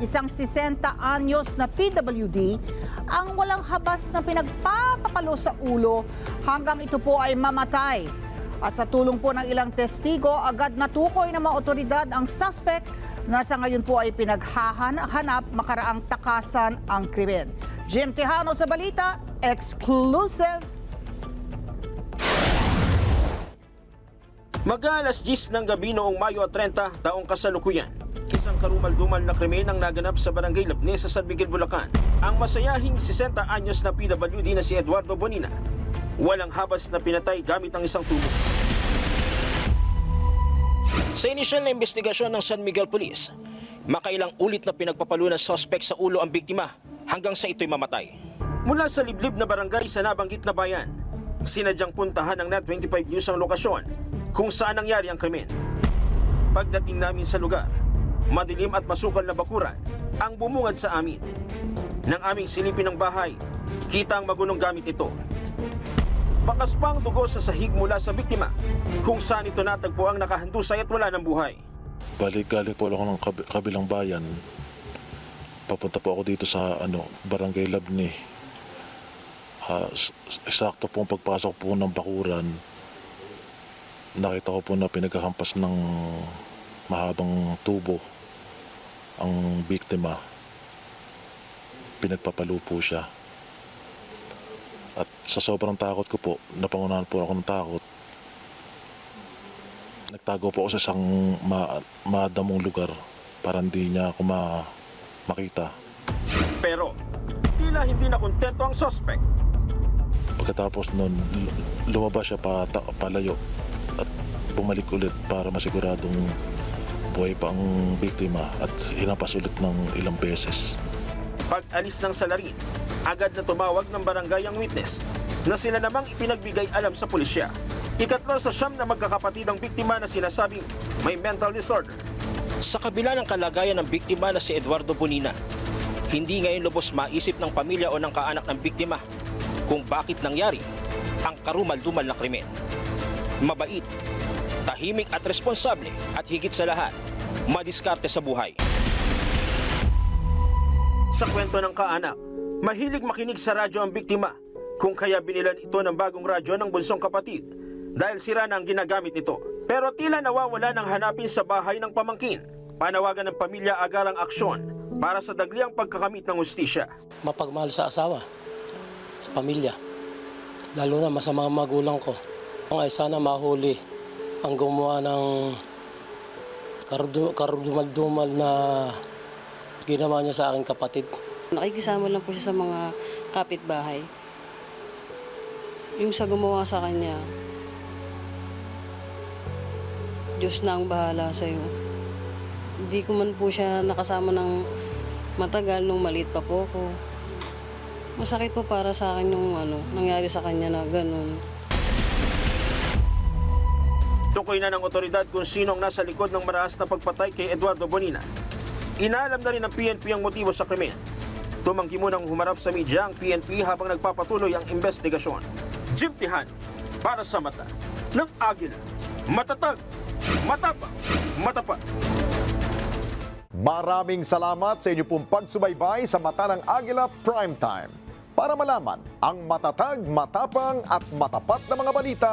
isang 60 anyos na PWD ang walang habas na pinagpapapalo sa ulo hanggang ito po ay mamatay. At sa tulong po ng ilang testigo, agad natukoy ng mga otoridad ang suspect na sa ngayon po ay pinaghahanap makaraang takasan ang krimen. Jim Tejano sa balita, exclusive Mag-aalas 10 ng gabi noong Mayo 30, taong kasalukuyan. Isang karumal-dumal na krimen ang naganap sa Barangay Labnes sa San Miguel, Bulacan. Ang masayahing 60 anyos na PWD na si Eduardo Bonina. Walang habas na pinatay gamit ang isang tubo. Sa inisyal na investigasyon ng San Miguel Police, makailang ulit na pinagpapalo ng suspect sa ulo ang biktima hanggang sa ito'y mamatay. Mula sa liblib na barangay sa nabanggit na bayan, sinadyang puntahan ng Net25 News ang lokasyon kung saan nangyari ang krimen. Pagdating namin sa lugar, madilim at masukal na bakuran ang bumungad sa amin. Nang aming silipin ng bahay, kita ang magunong gamit ito. Bakas pa ang dugo sa sahig mula sa biktima kung saan ito natagpo ang nakahandusay at wala ng buhay. Balik galing po ako ng kabi- kabilang bayan. Papunta po ako dito sa ano, Barangay Labni. Ah, s- eksakto po pagpasok po ng bakuran. Nakita ko po na pinagkakampas ng mahabang tubo ang biktima. Pinagpapalo po siya. At sa sobrang takot ko po, napangunahan po ako ng takot. Nagtago po ako sa isang ma madamong lugar para hindi niya ako ma makita. Pero tila hindi na kontento ang suspect. Pagkatapos nun, lumabas siya pa, palayo at bumalik ulit para masiguradong buhay pa ang biktima at hinampas ulit ng ilang beses. Pag alis ng salarin, agad na tumawag ng barangay ang witness na sila namang ipinagbigay alam sa pulisya. Ikatlo sa siyam na magkakapatid ang biktima na sinasabing may mental disorder. Sa kabila ng kalagayan ng biktima na si Eduardo Bonina, hindi ngayon lubos maisip ng pamilya o ng kaanak ng biktima kung bakit nangyari ang karumal-dumal na krimen. Mabait, tahimik at responsable at higit sa lahat, madiskarte sa buhay. Sa kwento ng kaanak, mahilig makinig sa radyo ang biktima kung kaya binilan ito ng bagong radyo ng bunsong kapatid dahil sira na ang ginagamit nito. Pero tila nawawala ng hanapin sa bahay ng pamangkin. Panawagan ng pamilya agarang aksyon para sa dagliang pagkakamit ng ustisya. mapagmahal sa asawa, sa pamilya. Lalo na masama ang magulang ko. Ang ay sana mahuli ang gumawa ng karudu- karudumal-dumal na ginawa niya sa aking kapatid. Nakikisama lang po siya sa mga kapitbahay. Yung sa gumawa sa kanya, Diyos na ang bahala sa'yo. Hindi ko man po siya nakasama ng matagal nung maliit pa po ako. Masakit po para sa akin yung ano, nangyari sa kanya na ganun. Tukoy na ng otoridad kung sino ang nasa likod ng maraas na pagpatay kay Eduardo Bonina. Inaalam na rin ng PNP ang motibo sa krimen. Tumanggi munang humarap sa media ang PNP habang nagpapatuloy ang investigasyon. Jim Tihan, para sa mata ng Agila. Matatag, matapang, matapat. Maraming salamat sa inyo pong pagsubaybay sa Mata ng Agila Primetime. Para malaman ang matatag, matapang at matapat na mga balita,